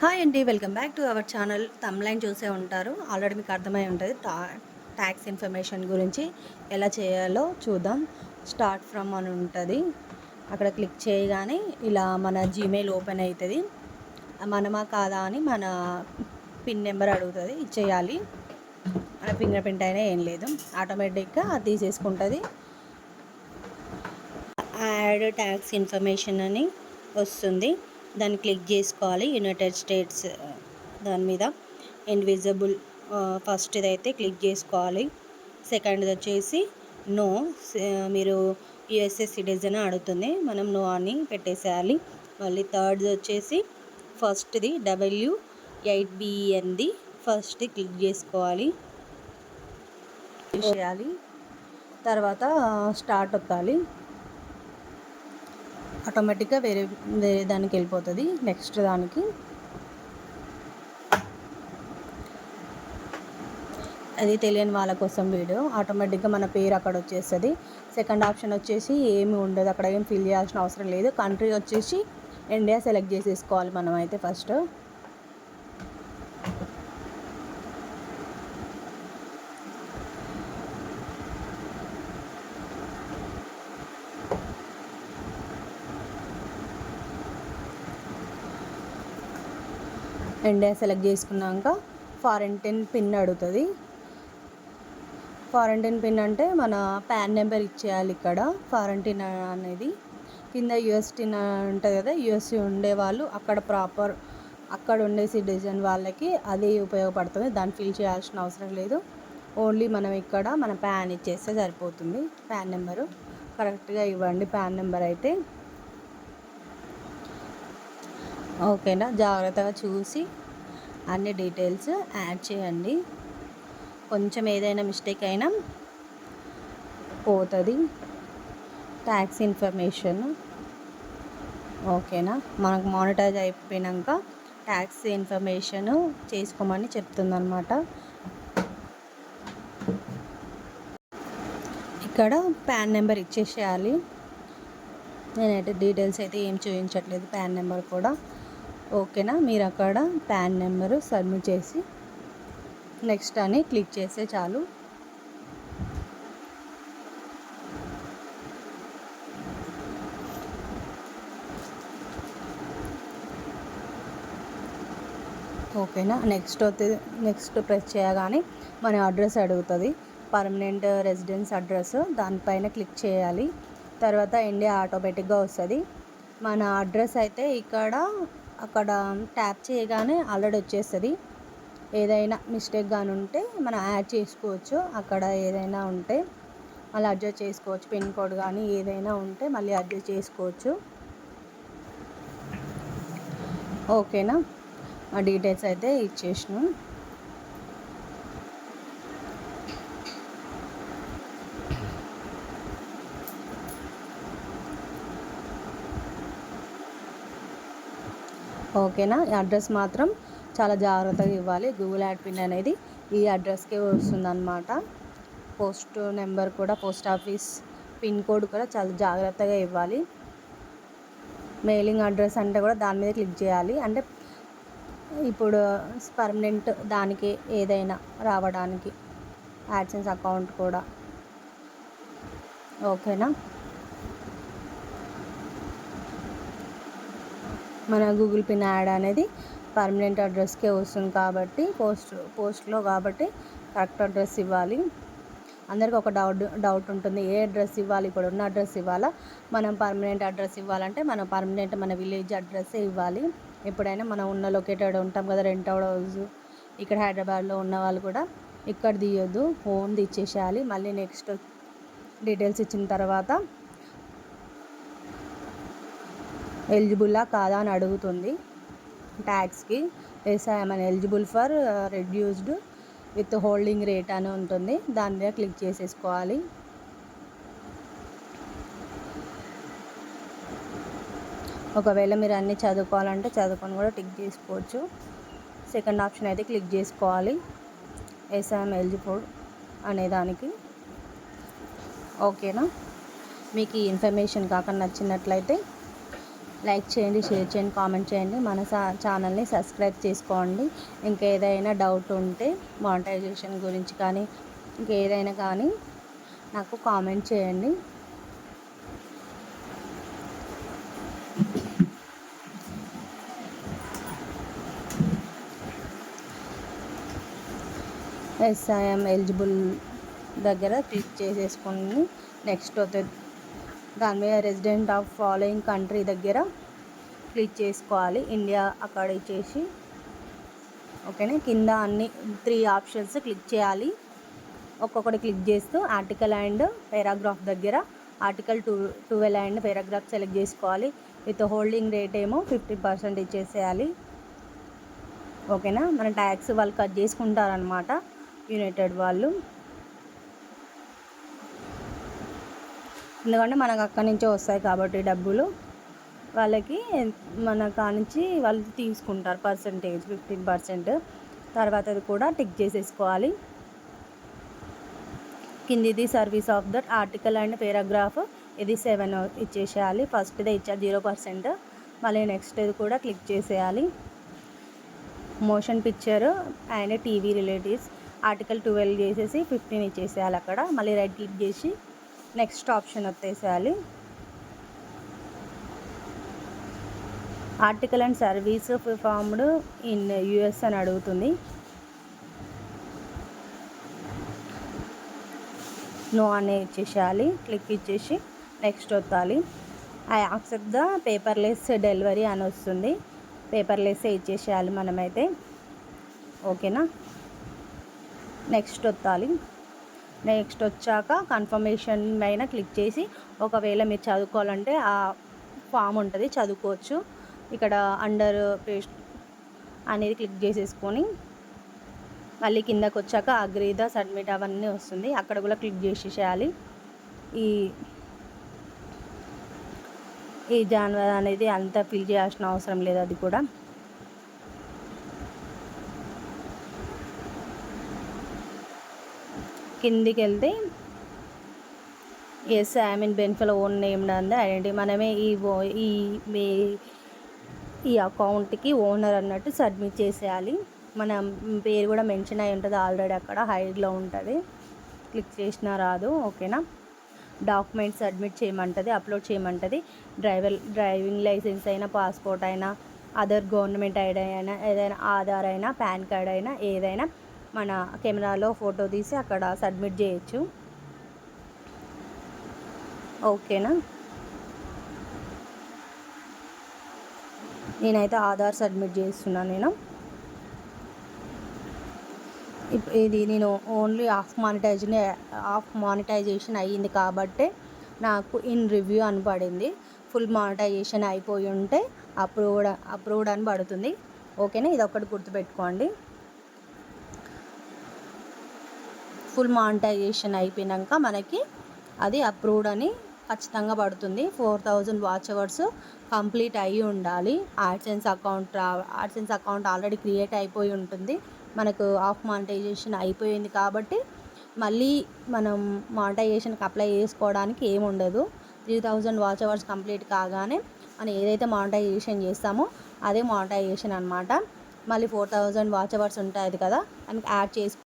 Hi అండి welcome back to our channel. తమ్లైన్ చూసే ఉంటారు. ఆల్రెడీ మీకు అర్థమై ఉంటుంది టా ట్యాక్స్ ఇన్ఫర్మేషన్ గురించి ఎలా చేయాలో చూద్దాం. స్టార్ట్ ఫ్రమ్ అని ఉంటుంది. అక్కడ క్లిక్ చేయగానే ఇలా మన జీమెయిల్ ఓపెన్ అవుతుంది మనమా కాదా అని మన పిన్ నెంబర్ అడుగుతుంది ఇచ్చేయాలి. మన ఫింగర్ ప్రింట్ అయినా ఏం లేదు. ఆటోమేటిక్గా అది తీసేసుకుంటుంది. యాడ్ ట్యాక్స్ ఇన్ఫర్మేషన్ అని వస్తుంది. దాన్ని క్లిక్ చేసుకోవాలి. యునైటెడ్ స్టేట్స్ uh, దాని మీద ఇన్విజిబుల్ ఫస్ట్ uh, ఇదైతే క్లిక్ చేసుకోవాలి. సెకండ్ది వచ్చేసి నో మీరు యుఎస్ఏ సిటిజన్ అడుగుతుంది. మనం నో అని పెట్టేసేయాలి. మళ్ళీ థర్డ్ది వచ్చేసి ఫస్ట్ది డబ్ల్యూ ఎయిట్ బిఎన్ది ఫస్ట్ క్లిక్ చేసుకోవాలి. చేయాలి. తర్వాత uh, స్టార్ట్ అవ్వాలి ఆటోమేటిక్గా వేరే వేరే దానికి వెళ్ళిపోతుంది. నెక్స్ట్ దానికి అది తెలియని వాళ్ళ కోసం వీడియో. ఆటోమేటిక్గా మన పేరు అక్కడ వచ్చేస్తుంది. సెకండ్ ఆప్షన్ వచ్చేసి ఏమి ఉండదు. అక్కడ ఏం ఫిల్ చేయాల్సిన అవసరం లేదు. కంట్రీ వచ్చేసి ఇండియా సెలెక్ట్ చేసేసుకోవాలి మనం అయితే ఫస్ట్. ఇండియా సెలెక్ట్ చేసుకున్నాక ఫారెంటైన్ పిన్ అడుగుతుంది. ఫారెంటైన్ పిన్ అంటే మన ప్యాన్ నెంబర్ ఇచ్చేయాలి ఇక్కడ. ఫారెంటీన్ అనేది కింద యుఎస్టీన్ ఉంటుంది కదా యుఎస్టీ ఉండే వాళ్ళు అక్కడ ప్రాపర్ అక్కడ ఉండే సిటిజన్ వాళ్ళకి అది ఉపయోగపడుతుంది. దాన్ని ఫిల్ చేయాల్సిన అవసరం లేదు. ఓన్లీ మనం ఇక్కడ మన ప్యాన్ ఇచ్చేస్తే సరిపోతుంది. ప్యాన్ నెంబరు కరెక్ట్గా ఇవ్వండి. ప్యాన్ నెంబర్ అయితే ఓకేనా? జాగ్రత్తగా చూసి అన్ని డీటెయిల్స్ యాడ్ చేయండి. కొంచెం ఏదైనా మిస్టేక్ అయినా పోతుంది. Tax information. ఓకేనా? మనకు మానిటైజ్ అయిపోయినాక ట్యాక్స్ ఇన్ఫర్మేషన్ చేసుకోమని చెప్తుందన్నమాట. ఇక్కడ ప్యాన్ నెంబర్ ఇచ్చేసేయాలి. నేనైతే డీటెయిల్స్ అయితే ఏం చూపించట్లేదు ప్యాన్ నెంబర్ కూడా. ఓకేనా? మీరు అక్కడ ప్యాన్ నెంబరు సబ్మిట్ చేసి నెక్స్ట్ అని క్లిక్ చేస్తే చాలు. ఓకేనా? నెక్స్ట్ వస్తే నెక్స్ట్ ప్రెస్ చేయగానే మన అడ్రస్ అడుగుతుంది. పర్మనెంట్ రెసిడెన్స్ అడ్రస్ దానిపైన క్లిక్ చేయాలి. తర్వాత ఇండియా ఆటోమేటిక్గా వస్తుంది. మన అడ్రస్ అయితే ఇక్కడ అక్కడ ట్యాప్ చేయగానే ఆల్రెడీ వచ్చేస్తుంది. ఏదైనా మిస్టేక్ కానీ ఉంటే మనం యాడ్ చేసుకోవచ్చు. అక్కడ ఏదైనా ఉంటే మళ్ళీ అడ్జస్ట్ చేసుకోవచ్చు. పిన్ కోడ్ కానీ ఏదైనా ఉంటే మళ్ళీ అడ్జస్ట్ చేసుకోవచ్చు. ఓకేనా? ఆ డీటెయిల్స్ అయితే ఇచ్చేసినాం. ఓకేనా? ఈ అడ్రస్ మాత్రం చాలా జాగ్రత్తగా ఇవ్వాలి. గూగుల్ యాడ్ పిన్ అనేది ఈ అడ్రస్కే వస్తుందన్నమాట. పోస్ట్ నెంబర్ కూడా పోస్ట్ ఆఫీస్ పిన్ కోడ్ కూడా చాలా జాగ్రత్తగా ఇవ్వాలి. మెయిలింగ్ అడ్రస్ అంటే కూడా దాని మీద క్లిక్ చేయాలి. అంటే ఇప్పుడు పర్మనెంట్ దానికి ఏదైనా రావడానికి యాడ్సెన్స్ అకౌంట్ కూడా. ఓకేనా? మన గూగుల్ పిన్ యాడ్ అనేది పర్మనెంట్ అడ్రస్కే వస్తుంది కాబట్టి పోస్ట్ పోస్ట్లో కాబట్టి కరెక్ట్ అడ్రస్ ఇవ్వాలి. అందరికీ ఒక డౌట్ డౌట్ ఉంటుంది ఏ అడ్రస్ ఇవ్వాలి ఇప్పుడు ఉన్న అడ్రస్ ఇవ్వాలా? మనం పర్మనెంట్ అడ్రస్ ఇవ్వాలంటే మనం పర్మనెంట్ మన విలేజ్ అడ్రస్సే ఇవ్వాలి? ఎప్పుడైనా మనం ఉన్న లొకేటెడ్ ఉంటాం కదా రెంట్ హౌస్ ఇక్కడ హైదరాబాద్లో ఉన్న వాళ్ళు కూడా ఇక్కడ తీయొద్దు హోమ్ది ఇచ్చేసేయాలి మళ్ళీ నెక్స్ట్ డీటెయిల్స్ ఇచ్చిన తర్వాత ఎలిజిబుల్లా కాదా అని అడుగుతుంది ట్యాక్స్కి. Yes I'm eligible for reduced withholding rate అని ఉంటుంది. దాని మీద క్లిక్ చేసేసుకోవాలి. ఒకవేళ మీరు అన్నీ చదువుకోవాలంటే చదువుకొని కూడా టిక్ చేసుకోవచ్చు. సెకండ్ ఆప్షన్ అయితే క్లిక్ చేసుకోవాలి. ఎస్ఐఎం ఎలిజిబుల్ అనే దానికి. ఓకేనా? మీకు ఈ ఇన్ఫర్మేషన్ కాక నచ్చినట్లయితే లైక్ చేయండి షేర్ చేయండి కామెంట్ చేయండి. మన ఛానల్ని సబ్స్క్రైబ్ చేసుకోండి. ఇంకేదైనా డౌట్ ఉంటే మానిటైజేషన్ గురించి కానీ ఇంకేదైనా కానీ నాకు కామెంట్ చేయండి. ఎస్ఐఎం ఎలిజిబుల్ దగ్గర క్లిక్ చేసేసుకొని నెక్స్ట్ అవుతుంది దాని మీద రెసిడెంట్ ఆఫ్ ఫాలోయింగ్ కంట్రీ దగ్గర క్లిక్ చేసుకోవాలి. ఇండియా అక్కడ ఇచ్చేసి. ఓకేనా కింద అన్ని త్రీ ఆప్షన్స్ క్లిక్ చేయాలి. ఒక్కొక్కటి క్లిక్ చేస్తూ ఆర్టికల్ అండ్ పారాగ్రాఫ్ దగ్గర article two twelve and paragraph select చేసుకోవాలి. విత్ హోల్డింగ్ రేట్ ఏమో ఫిఫ్టీ పర్సెంట్ ఇచ్చేసేయాలి. ఓకేనా మన ట్యాక్స్ వాళ్ళు కట్ చేసుకుంటారనమాట యునైటెడ్ వాళ్ళు. ఎందుకంటే మనకు అక్కడి నుంచే వస్తాయి కాబట్టి డబ్బులు. వాళ్ళకి మన కానించి వాళ్ళు తీసుకుంటారు పర్సంటేజ్ ఫిఫ్టీన్ పర్సెంట్. తర్వాత అది కూడా టిక్ చేసేసుకోవాలి. కిందిది service of that article and paragraph. ఇది సెవెన్ ఇచ్చేసేయాలి. ఫస్ట్దే ఇచ్చారు జీరో పర్సెంట్. మళ్ళీ నెక్స్ట్ ఇది కూడా క్లిక్ చేసేయాలి. Motion picture and TV relatives. Article twelve చేసేసి ఫిఫ్టీన్ ఇచ్చేసేయాలి అక్కడ. మళ్ళీ రైట్ క్లిక్ చేసి next option వచ్చేసేయాలి. Article and service formed in US అని అడుగుతుంది. నో అనే ఇచ్చేసేయాలి. క్లిక్ ఇచ్చేసి next వత్తాలి. I accept the paperless delivery అని వస్తుంది. పేపర్లెస్ ఇచ్చేసేయాలి మనమైతే. ఓకేనా? నెక్స్ట్ వత్తాలి. నెక్స్ట్ వచ్చాక కన్ఫర్మేషన్ పైన క్లిక్ చేసి ఒకవేళ మీరు చదువుకోవాలంటే ఆ ఫామ్ ఉంటుంది చదువుకోవచ్చు. ఇక్కడ అండర్ పేస్ట్ అనేది క్లిక్ చేసేసుకొని మళ్ళీ కిందకు వచ్చాక అగ్రీద సబ్మిట్ అవన్నీ వస్తుంది. అక్కడ కూడా క్లిక్ చేసేసేయాలి. ఈ ఈ జాన్వర్ అనేది అంత ఫిల్ చేయాల్సిన అవసరం లేదు అది కూడా. కిందికి వెళ్తే yes I mean benefit own name అంది ఐడెంటిటీ మనమే ఈ ఈ మీ ఈ అకౌంట్కి ఓనర్ అన్నట్టు సబ్మిట్ చేసేయాలి. మన పేరు కూడా మెన్షన్ అయి ఉంటుంది ఆల్రెడీ అక్కడ హైడ్లో ఉంటుంది. క్లిక్ చేసినా రాదు ఓకేనా? డాక్యుమెంట్స్ సబ్మిట్ చేయమంటుంది అప్లోడ్ చేయమంటుంది. డ్రైవర్ డ్రైవింగ్ లైసెన్స్ అయినా పాస్పోర్ట్ అయినా అదర్ గవర్నమెంట్ ఐడి అయినా ఏదైనా ఆధార్ అయినా పాన్ కార్డ్ అయినా ఏదైనా మన కెమెరాలో ఫోటో తీసి అక్కడ సబ్మిట్ చేయొచ్చు. ఓకేనా? నేనైతే ఆధార్ సబ్మిట్ చేస్తున్నాను నేను. ఇది నేను only of monetisation of monetisation అయ్యింది కాబట్టి నాకు ఇన్ రివ్యూ అని పడింది. ఫుల్ మానిటైజేషన్ అయిపోయి ఉంటే అప్రూవ్డ్ అప్రూవ్డ్ అని పడుతుంది. ఓకేనా? ఇది ఒకటి గుర్తుపెట్టుకోండి. ఫుల్ మానిటైజేషన్ అయిపోయాక మనకి అది అప్రూవ్డ్ అని ఖచ్చితంగా పడుతుంది. Four thousand watch hours complete అయి ఉండాలి. ఆడ్సెన్స్ అకౌంట్ రా ఆడ్సెన్స్ అకౌంట్ ఆల్రెడీ క్రియేట్ అయిపోయి ఉంటుంది. మనకు ఆఫ్ మానిటైజేషన్ అయిపోయింది కాబట్టి మళ్ళీ మనం మానిటైజేషన్కి అప్లై చేసుకోవడానికి ఏముండదు three thousand watch hours complete కాగానే మనం ఏదైతే మానిటైజేషన్ చేస్తామో అదే మానిటైజేషన్ అనమాట మళ్ళీ ఫోర్ థౌజండ్ వాచ్ అవర్స్ ఉంటుంది కదా దానికి యాడ్ చేసుకో